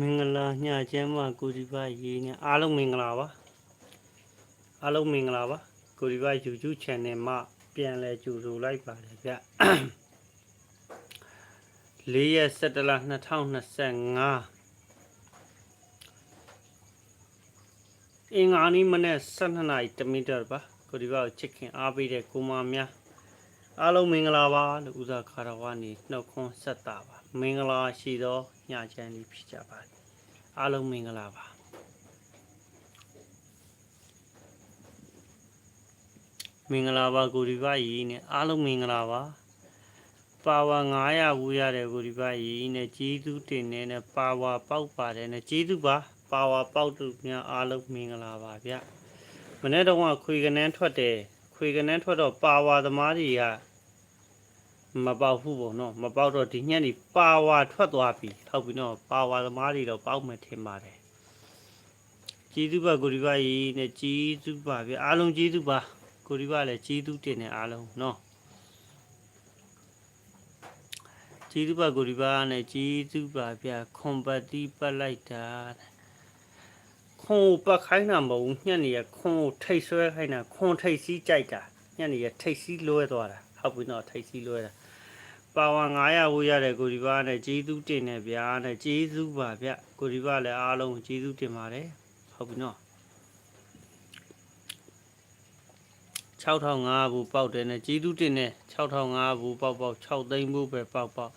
မင်္ဂလာညချမ်းမကိုဒီပါရေးနေအားလုံးမင်္ဂလာပါအားလုံးမင်္ဂလာပါကိုဒီပါ YouTube channel မှာပြန်လဲကြိုဆိုလိုက်ပါတယ်ဗျ၄ရက်17လ2025အင်္ဂါနေ့မနေ့12နာရီတမိနစ်ပါကိုဒီပါကိုချစ်ခင်အားပေးတဲ့ကိုမများအားလုံးမင်္ဂလာပါလို့ဦးစားခါတော်ကနေနှုတ်ခွန်းဆက်တာပါမင်္ဂလာရှိသောညချမ်းလေးဖြစ်ကြပါစေ အားလုံးမင်္ဂလာပါမင်္ဂလာပါကိုဒီပါရီနဲ့အားလုံးမင်္ဂလာပါပါဝါ900ဝူရတယ်ကိုဒီပါရီနဲ့ကြီးသူတင်နေနဲ့ပါဝါပေါက်ပါတယ်နဲ့ကြီးသူပါပါဝါပေါက်သူများအားလုံးမင်္ဂလာပါဗျမနေ့တော့ကခွေကနန်းထွက်တယ်ခွေကနန်းထွက်တော့ပါဝါသမားတွေက မပေါက်ဘူးပေါ့နော်မပေါက်တော့ဒီညက်နေပါဝါထွက်သွားပြီဟုတ်ပြီနော်ပါဝါသမားတွေတော့ပေါက်မယ်ထင်ပါတယ်ကြီးသူပါကိုဒီပါရီနဲ့ကြီးသူပါဗျအားလုံးကြီးသူပါကိုဒီပါလည်းကြီးသူတင်နေအားလုံးနော်ကျေးဇူးပါကိုဒီပါနဲ့ကျေးဇူးပါဗျာခွန်ပတ်တိပတ်လိုက်တာတဲ့ခွန်ကိုပတ်ခိုင်းတာမဟုတ်ဘူးညက်နေရခွန်ကိုထိတ်ဆွဲခိုင်းတာခွန်ထိတ်စီးကြိုက်တာညက်နေရထိတ်စီးလွဲသွားတာဟုတ်ပြီနော်ထိတ်စီးလွဲတာ ပါဝါ900ဝေးရတယ်ကိုဒီပါနဲ့ကျေးဇူးတင်တယ်ဗျာနဲ့ကျေးဇူးပါဗျကိုဒီပါလည်းအားလုံးကျေးဇူးတင်ပါတယ်ဟုတ်ပြီနော်6500ဘူးပေါက်တယ်နဲ့ကျေးဇူးတင်တယ်6500ဘူးပေါက်ပေါက်6သိန်းဘူးပဲပေါက်ပေါက်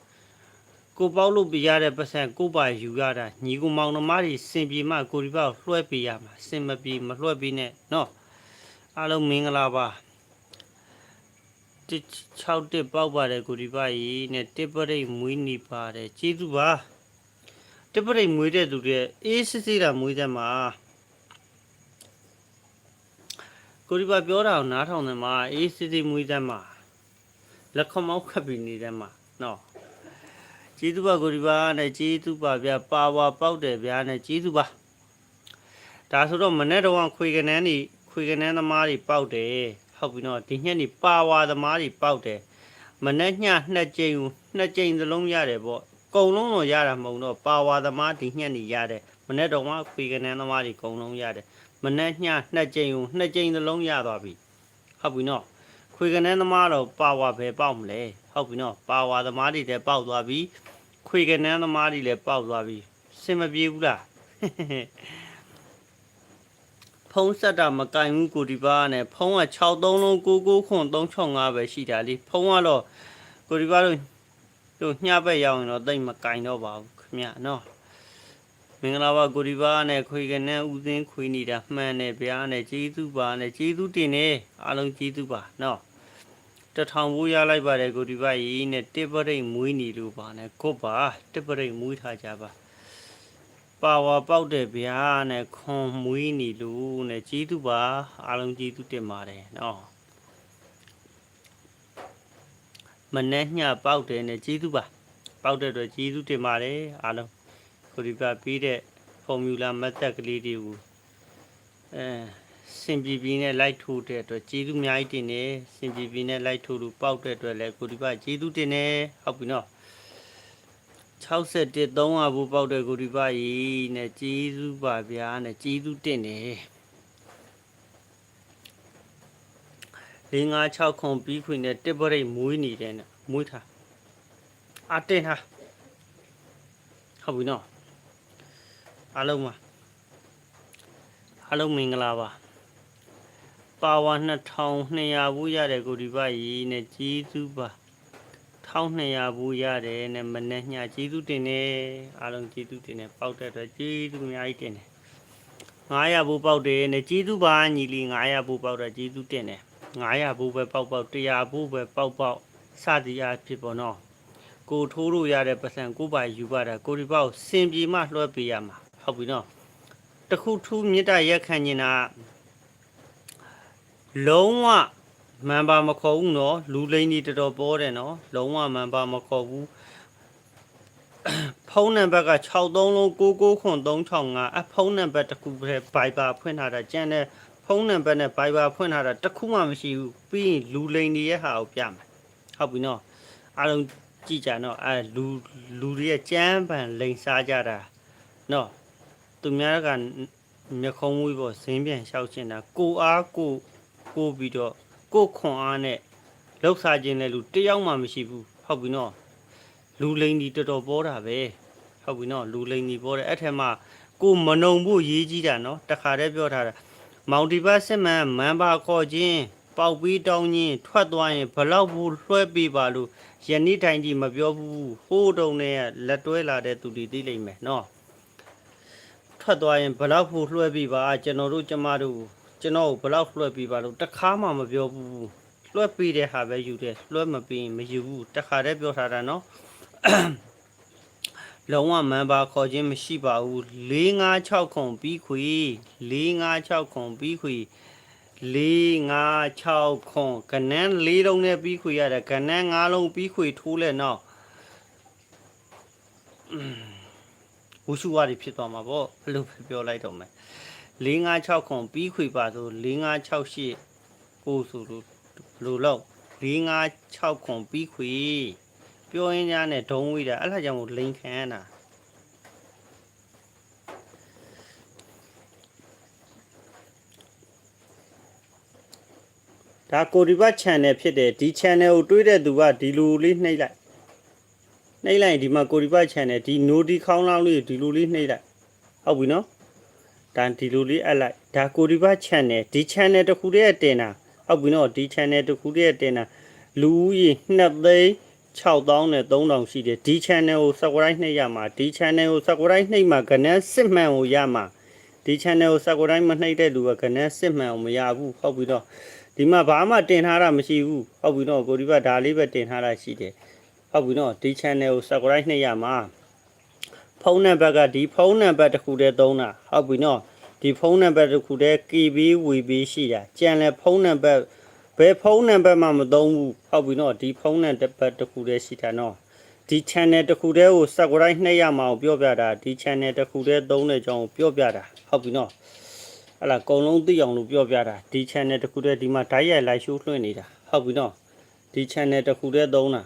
ကိုပေါက်လို့ပြရတဲ့ပတ်စံကိုပါယူရတာညီကိုမောင်နှမတွေစင်ပြေမှကိုဒီပေါက်လွှဲပေးရမှာစင်မပြေမလွှဲပေးနဲ့နော်အားလုံးမင်္ဂလာပါတစ် 6တစ်ပေါက်ပါတယ်ကိုဒီပါကြီးနဲ့တစ်ပရိတ်မွေးနေပါတယ်ကျေးဇူးပါတစ်ပရိတ်မွေးတဲ့သူတွေအေးစစ်စစ်တာမွေးတဲ့မှာကိုဒီပါပြောတာကိုနားထောင်တယ်မှာအေးစစ်စစ်မွေးတဲ့မှာလက်ခမောက်ခပ်ပြီးနေတဲ့မှာနော်ကျေးဇူးပါကိုဒီပါနဲ့ကျေးဇူးပါဗျာပါဝါပေါက်တယ်ဗျာနဲ့ကျေးဇူးပါဒါဆိုတော့မနေ့တော့ခွေကနန်းနေခွေကနန်းသမားတွေပေါက်တယ် ဟုတ်ပြီနော်ဒီညက်နေပါဝါသမားတွေပေါက်တယ်မနေ့ညနှစ်ကြိမ်ကိုနှစ်ကြိမ်သလုံးရတယ်ပေါ့ကုံလုံးတော့ရတာမဟုတ်တော့ပါဝါသမားဒီညက်နေရတယ်မနေ့တော့ခွေကနန်းသမားတွေကုံလုံးရတယ်မနေ့ညနှစ်ကြိမ်ကိုနှစ်ကြိမ်သလုံးရသွားပြီဟုတ်ပြီနော်ခွေကနန်းသမားတော့ပါဝါပဲပေါက်မလဲဟုတ်ပြီနော်ပါဝါသမားတွေလည်းပေါက်သွားပြီခွေကနန်းသမားတွေလည်းပေါက်သွားပြီစင်မပြေဘူးလား ဖုံးဆက်တာမကင်ဘူးကိုဒီပါနဲ့ဖုံးက63လုံး99ခွန်365ပဲရှိတာလေဖုံးကတော့ကိုဒီပါတို့တို့ညှပ်ပဲက်ရောက်ရင်တော့တိတ်မကင်တော့ပါဘူးခင်ဗျနော်မင်္ဂလာပါကိုဒီပါနဲ့ခွေကနန်းဦးသိန်းခွေနေတာမှန်တယ်ဗျာနဲ့ကျေးဇူးပါနဲ့ကျေးဇူးတင်နေအားလုံးကျေးဇူးပါနော်တထောင်ဘူးရလိုက်ပါတယ်ကိုဒီပါရီနဲ့တစ်ပရိတ်မွေးနေလို့ပါနဲ့ကိုပါတစ်ပရိတ်မွေးထားကြပါ ပါဝါပေါက်တယ်ဗျာနဲ့ခွန်မွေးနေလို့နဲ့ကြီးသူပါအားလုံးကြီးသူတင်ပါတယ်နော်မနေ့ညပေါက်တယ်နဲ့ကြီးသူပါပေါက်တဲ့အတွက်ကြီးသူတင်ပါတယ်အားလုံးကိုဒီပါပြီးတဲ့ဖော်မြူလာမသက်ကလေးတွေကိုအဲစင်ပြည်ပြည်နဲ့လိုက်ထိုးတဲ့အတွက်ကျေးဇူးအများကြီးတင်နေစင်ပြည်ပြည်နဲ့လိုက်ထိုးလို့ပေါက်တဲ့အတွက်လည်းကိုဒီပါကျေးဇူးတင်နေဟုတ်ပြီနော် 61 300ဘူးပေါက်တဲ့ကိုဒီပါကြီးနဲ့ကျေးဇူးပါဗျာနဲ့ကျေးဇူးတင်နေ၄၅6ခွန်ပြီးခွေနဲ့တစ်ပရိတ်မွေးနေတယ်နဲ့မွေးထားအတင်ထားဟုတ်ပြီနော်အားလုံးပါအားလုံးမင်္ဂလာပါပါဝါ2200ဘူးရတယ်ကိုဒီပါရီနဲ့ကြီးစုပါ 1200ဘူးရတယ်နဲ့မနေ့ညကြီးစုတင်နေအားလုံးကြီးစုတင်နေပေါက်တဲ့အတွက်ကြီးစုအများကြီးတင်နေ900ဘူးပေါက်တယ်နဲ့ကြီးစုပါညီလီ900ဘူးပေါက်တော့ကြီးစုတင်နေ900ဘူးပဲပေါက်ပေါက်100ဘူးပဲပေါက်ပေါက်စသည်အားဖြစ်ပေါ်တော့ကိုထိုးလို့ရတဲ့ပတ်စံကိုပါယူပါတာကိုဒီပေါက်စင်ပြေမှလွှဲပေးရမှာဟုတ်ပြီနော်တခုထူးမြစ်တာရက်ခံနေတာကလုံးဝ မန်ပါမခေါ်ဘူးနော်လူလိန်ကြီးတော်တော်ပေါ်တယ်နော်လုံးဝမန်ပါမခေါ်ဘူးဖုန်းနံပါတ်က63လုံး99ခွန်365အဖုန်းနံပါတ်တစ်ခုပဲ Viber ဖွင့်ထားတာကျန်တဲ့ဖုန်းနံပါတ်နဲ့ Viber ဖွင့်ထားတာတစ်ခုမှမရှိဘူးပြီးရင်လူလိန်ကြီးရဲ့ဟာကိုပြမယ်ဟုတ်ပြီနော်အားလုံးကြည့်ကြနော်အဲလူလူတွေရဲ့ကြမ်းပန်လိန်စားကြတာနော်သူများကမျက်ခုံးမွေးပေါ်ဇင်းပြန်လျှောက်ချင်တာကိုအားကိုကိုပြီးတော့ ကိုခွန်အားနဲ့လှုပ်ရှားခြင်းလည်းလူတစ်ယောက်မှမရှိဘူးဟုတ်ပြီနော်လူလိန်ဒီတော်တော်ပေါ်တာပဲဟုတ်ပြီနော်လူလိန်ဒီပေါ်တယ်အဲ့ထက်မှကိုမနုံဖို့ရေးကြီးတာနော်တခါတည်းပြောထားတာမောင်တီဘတ်စစ်မှန်မန်ပါခေါ်ခြင်းပေါက်ပြီးတောင်းခြင်းထွက်သွားရင်ဘလောက်ဘူးလွှဲပေးပါလို့ယနေ့တိုင်းကြီးမပြောဘူးဟိုးတုံနဲ့လက်တွဲလာတဲ့သူတွေသိလိမ့်မယ်နော်ထွက်သွားရင်ဘလောက်ဖို့လွှဲပြီးပါကျွန်တော်တို့ကျမတို့ ကျွန်တော်ကိုဘလောက်လွှဲပြီးပါလို့တခါမှမပြောဘူးလွှဲပြီးတဲ့ဟာပဲယူတယ်လွှဲမပြီးရင်မယူဘူးတခါတည်းပြောထားတာနော်လုံးဝမန်ပါခေါ်ခြင်းမရှိပါဘူး၄၅6ခုပြီးခွေ၄၅6ခုပြီးခွေ၄၅6ခုကနန်း၄လုံးနဲ့ပြီးခွေရတယ်ကနန်း၅လုံးပြီးခွေထိုးလဲနော်ဝရှုဝါတွေဖြစ်သွားမှာပေါ့ဘယ်လိုပဲပြောလိုက်တော့မယ် ၄၅6ခုပြီးခွေပါဆို၄၅6 8ကိုဆိုလို့ဘယ်လိုလောက်၄၅6ခုပြီးခွေပြောရင်းများနဲ့ဒုံဝိတာအဲ့ဒါကြောင့်မို့လိန်ခံရတာဒါကိုဒီဘတ် channel ဖြစ်တယ်ဒီ channel ကိုတွေးတဲ့သူကဒီလိုလေးနှိပ်လိုက်နှိပ်လိုက်ရင်ဒီမှာကိုဒီဘတ် channel ဒီ noti ခေါင်းလောင်းလေးဒီလိုလေးနှိပ်လိုက်ဟုတ်ပြီနော် ဒါဒီလိုလေးအပ်လိုက်ဒါကိုဒီဘတ် channel ဒီ channel တစ်ခုတည်းရဲ့တင်တာဟုတ်ပြီနော်ဒီ channel တစ်ခုတည်းရဲ့တင်တာလူဦးရေ2သိန်း6000နဲ့3000ရှိတယ်ဒီ channel ကို subscribe နှိပ်ရမှာဒီ channel ကို subscribe နှိပ်မှာကနန်းစစ်မှန်ကိုရမှာဒီ channel ကို subscribe မနှိပ်တဲ့လူကကနန်းစစ်မှန်ကိုမရဘူးဟုတ်ပြီတော့ဒီမှာဘာမှတင်ထားတာမရှိဘူးဟုတ်ပြီတော့ကိုဒီဘက်ဒါလေးပဲတင်ထားတာရှိတယ်ဟုတ်ပြီတော့ဒီ channel ကို subscribe နှိပ်ရမှာ ဖုန်းနံပါတ်ကဒီဖုန်းနံပါတ်တစ်ခုတည်းသုံးတာဟုတ်ပြီနော်ဒီဖုန်းနံပါတ်တစ်ခုတည်း KB WB ရှိတာကြံလဲဖုန်းနံပါတ်ဘယ်ဖုန်းနံပါတ်မှမသုံးဘူးဟုတ်ပြီနော်ဒီဖုန်းနံပါတ်တစ်ခုတည်းရှိတာနော်ဒီ channel တစ်ခုတည်းကို subscribe နှိပ်ရမှာကိုပြောပြတာဒီ channel တစ်ခုတည်းသုံးတဲ့အကြောင်းကိုပြောပြတာဟုတ်ပြီနော်ဟလာအကုန်လုံးသိအောင်လို့ပြောပြတာဒီ channel တစ်ခုတည်းဒီမှာဓာတ်ရိုက် live show လွှင့်နေတာဟုတ်ပြီနော်ဒီ channel တစ်ခုတည်းသုံးတာ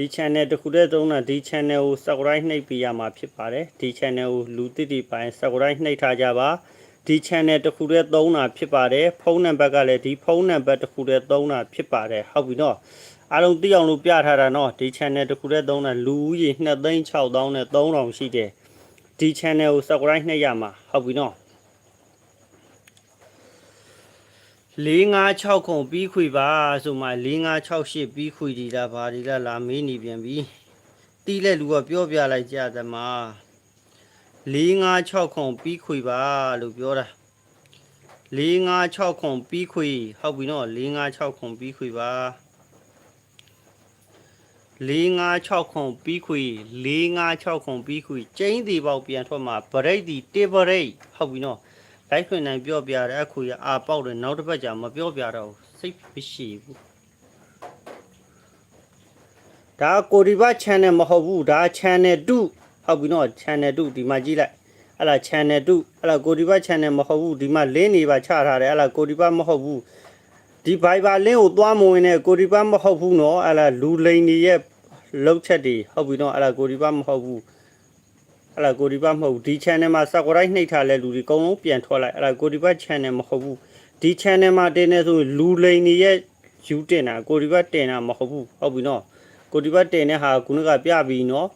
ဒီ channel တစ်ခုတည်းသုံးတာဒီ channel ကို subscribe နှိပ်ပေးရမှာဖြစ်ပါတယ်ဒီ channel ကိုလူတိတိပိုင်း subscribe နှိပ်ထားကြပါဒီ channel တစ်ခုတည်းသုံးတာဖြစ်ပါတယ်ဖုန်းနံပါတ်ကလည်းဒီဖုန်းနံပါတ်တစ်ခုတည်းသုံးတာဖြစ်ပါတယ်ဟုတ်ပြီနော်အားလုံးသိအောင်လို့ပြထားတာနော်ဒီ channel တစ်ခုတည်းသုံးတာလူဦးရေ2,600နဲ့3000ရှိတယ်ဒီ channel ကို subscribe နှိပ်ရမှာဟုတ်ပြီနော် 456ခုပြီးခွေပါဆိုမှ4568ပြီးခွေဒီလားဘာဒီလားလာမေးနေပြန်ပြီတီးလက်လူကပြောပြလိုက်ကြသမား456ခုပြီးခွေပါလို့ပြောတာ456ခုပြီးခွေဟုတ်ပြီနော်456ခုပြီးခွေပါ456ခုပြီးခွေ456ခုပြီးခွေကျင်းတီပေါက်ပြန်ထွက်မှာဗရိတ်တီတေဗရိတ်ဟုတ်ပြီနော် လိုက်ခွင်နိုင်ပြောပြတယ်အခုရအာပေါက်တယ်နောက်တစ်ပတ်ကြာမပြောပြတော့ဘူးစိတ်မရှိဘူးဒါကိုဒီဘ channel မဟုတ်ဘူးဒါ channel 2ဟုတ်ပြီနော် channel 2ဒီမှာကြည့်လိုက်အဲ့လား channel 2အဲ့လားကိုဒီဘ channel မဟုတ်ဘူးဒီမှာ link တွေပါချထားတယ်အဲ့လားကိုဒီဘမဟုတ်ဘူးဒီ Viber link ကိုသွားမဝင်နဲ့ကိုဒီဘမဟုတ်ဘူးနော်အဲ့လားလူလိန်တွေရဲ့လောက်ချက်တွေဟုတ်ပြီနော်အဲ့လားကိုဒီဘမဟုတ်ဘူး အဲ့လာကိုဒီဘတ်မဟုတ်ဘူးဒီ channel မှာ subscribe နှိပ်ထားလဲလူတွေအကုန်လုံးပြန်ထွက်လိုက်အဲ့လာကိုဒီဘတ် channel မဟုတ်ဘူးဒီ channel မှာတင်နေဆိုရင်လူလိန်တွေရဲ့ယူတင်တာကိုဒီဘတ်တင်တာမဟုတ်ဘူးဟုတ်ပြီနော်ကိုဒီဘတ်တင်တဲ့ဟာခုနကပြပြီနော်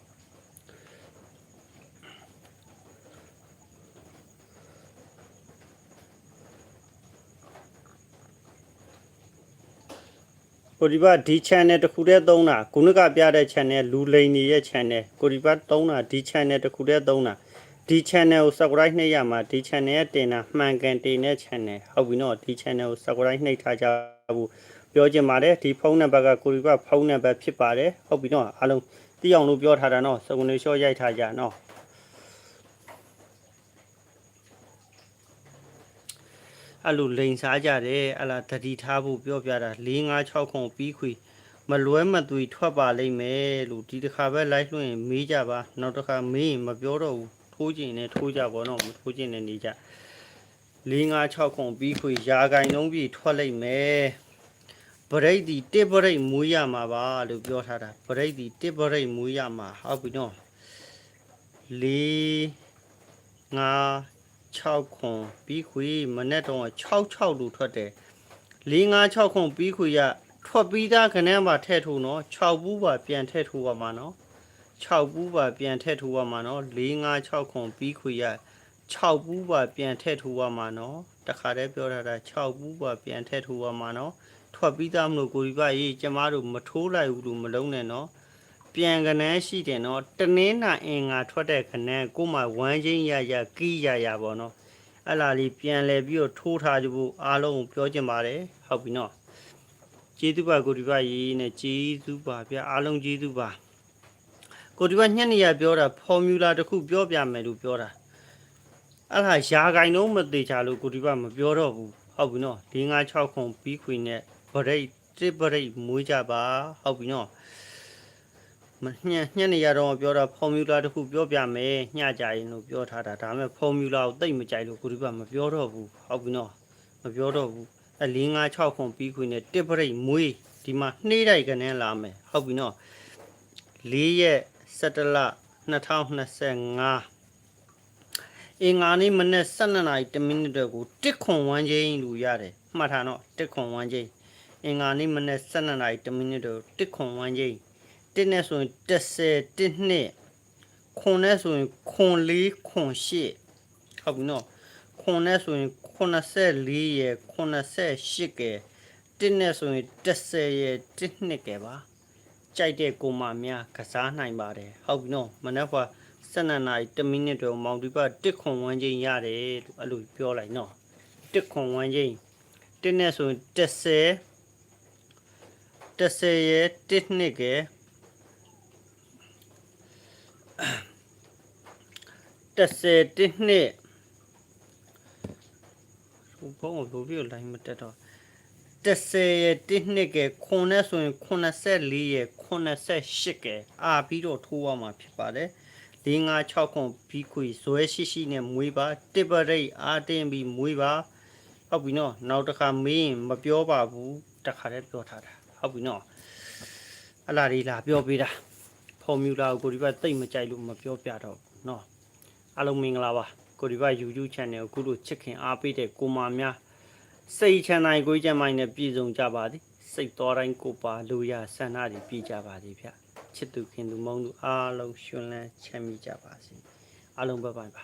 ကိုဒီဘတ်ဒီ channel တစ်ခုတည်းသုံးတာခုနကပြတဲ့ channel လူလိန်တွေရဲ့ channel ကိုဒီဘတ်သုံးတာဒီ channel တစ်ခုတည်းသုံးတာဒီ channel ကို subscribe နှိပ်ရမှာဒီ channel ရဲ့တင်တာမှန်ကန်တင်တဲ့ channel ဟုတ်ပြီနော်ဒီ channel ကို subscribe နှိပ်ထားကြဘူးပြောချင်ပါတယ်ဒီဖုန်းနံပါတ်ကကိုဒီဘတ်ဖုန်းနံပါတ်ဖြစ်ပါတယ်ဟုတ်ပြီနော်အားလုံးသိအောင်လို့ပြောထားတာနော်စကုနေရှော့ရိုက်ထားကြနော် အဲ့လိုလိန်စားကြတယ်အလားတတိထားဖို့ပြောပြတာ4 5 6ခုပြီးခွေမလွဲမသွေထွက်ပါလိမ့်မယ်လို့ဒီတစ်ခါပဲ live လွှင့်ရင်မေးကြပါနောက်တစ်ခါမေးရင်မပြောတော့ဘူးထိုးကျင်နဲ့ထိုးကြပါတော့မထိုးကျင်နဲ့နေကြ4 5 6ခုပြီးခွေရာဂိုင်လုံးပြီးထွက်လိမ့်မယ်ဗရိတ်ဒီတစ်ဗရိတ်မွေးရမှာပါလို့ပြောထားတာဗရိတ်ဒီတစ်ဗရိတ်မွေးရမှာဟုတ်ပြီနော်4 5 6ခွန်ပြီးခွေမနေ့တော့6 6လူထွက်တယ်4 5 6ခွန်ပြီးခွေရထွက်ပြီးသားခဏမှာထည့်ထိုးနော်6ဘူးပါပြန်ထည့်ထိုးပါမှာနော်6ဘူးပါပြန်ထည့်ထိုးပါမှာနော်4 5 6ခွန်ပြီးခွေရ6ဘူးပါပြန်ထည့်ထိုးပါမှာနော်တခါတည်းပြောထားတာ6ဘူးပါပြန်ထည့်ထိုးပါမှာနော်ထွက်ပြီးသားမလို့ကိုဒီပါရေးကျမတို့မထိုးလိုက်ဘူးလို့မလုံးနဲ့နော် ပြန်ကနန်းရှိတယ်နော်တနင်းနာအင်္ဂါထွက်တဲ့ခနန်းကိုမှဝမ်းချင်းရရကီးရရပေါ့နော်အဲ့လာလေးပြန်လဲပြီးတော့ထိုးထားကြဖို့အားလုံးကိုပြောချင်ပါတယ်ဟုတ်ပြီနော်ကျေးဇူးပါကိုဒီပါရေးနဲ့ကျေးဇူးပါဗျအားလုံးကျေးဇူးပါကိုဒီပါညနေရပြောတာဖော်မြူလာတစ်ခုပြောပြမယ်လို့ပြောတာအဲ့ဒါယာဂိုင်တော့မသေးချာလို့ကိုဒီပါမပြောတော့ဘူးဟုတ်ပြီနော်၄၅6ခုပြီးခွေနဲ့ဗရိတ်တစ်ဗရိတ်မွေးကြပါဟုတ်ပြီနော် မညံ့ညံ့နေရတော့ပြောတာဖော်မြူလာတစ်ခုပြောပြမယ်ညကြရင်လို့ပြောထားတာဒါပေမဲ့ဖော်မြူလာကိုတိတ်မကြိုက်လို့ကိုဒီကမပြောတော့ဘူးဟုတ်ပြီနော်မပြောတော့ဘူးအဲ၄၅6ခွန်ပြီးခွေနဲ့တစ်ပရိတ်မွေးဒီမှာနှေးတိုက်ကနေလာမယ်ဟုတ်ပြီနော်၄ရက်17လ2025အင်္ဂါနေ့မနေ့12နာရီ1မိနစ်တော့ကိုတစ်ခွန်ဝန်းချင်းလူရတယ်မှတ်ထားနော်တစ်ခွန်ဝန်းချင်းအင်္ဂါနေ့မနေ့12နာရီ1မိနစ်တော့တစ်ခွန်ဝန်းချင်း တင်းနဲ့ဆိုရင်30တင်းနှစ်ခွန်နဲ့ဆိုရင်ခွန်4ခွန်8ဟုတ်ပြီနော်ခွန်နဲ့ဆိုရင်84ရယ်88ကယ်တင်းနဲ့ဆိုရင်30ရယ်တင်းနှစ်ကယ်ပါကြိုက်တဲ့ကိုမများကစားနိုင်ပါတယ်ဟုတ်ပြီနော်မနက်ဖွာ7နာရီ1မိနစ်တော့မောင်ဒီပါတစ်ခွန်ဝန်းချင်းရတယ်လို့အဲ့လိုပြောလိုက်နော်တစ်ခွန်ဝန်းချင်းတင်းနဲ့ဆိုရင်30 30ရယ်1နှစ်ကယ် 31နှစ်ဘုံဘိုးပြီးလိုင်းမတက်တော့30ရဲ့1နှစ်ကခွန်နဲ့ဆိုရင်84ရဲ့88ကအာပြီးတော့ထိုးရမှာဖြစ်ပါတယ်556ခွန်ဘီခွေဇွဲရှိရှိနဲ့မွေးပါတစ်ပရိတ်အာတင်းပြီးမွေးပါဟုတ်ပြီနော်နောက်တစ်ခါမေးရင်မပြောပါဘူးတခါတည်းပြောထားတာဟုတ်ပြီနော်အလားဒီလားပြောပေးတာ ဖော်မြူလာကိုကိုဒီဘက်တိတ်မကြိုက်လို့မပြောပြတော့ဘူးเนาะအားလုံးမင်္ဂလာပါကိုဒီဘက် YouTube channel ကိုခုလိုချစ်ခင်အားပေးတဲ့ကိုမာများစိတ်ချမ်းသာကိုယ်ကျမ်းမိုင်းနဲ့ပြည့်စုံကြပါသည်စိတ်တော်တိုင်းကိုပါလူရဆန္ဒတွေပြည့်ကြပါသည်ဗျချစ်သူခင်သူမောင်သူအားလုံးရှင်လန်းချမ်းမြေ့ကြပါစေအားလုံးဘိုင်ဘိုင်ပါ